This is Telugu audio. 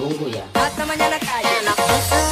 tuya. Hasta mañana, calle.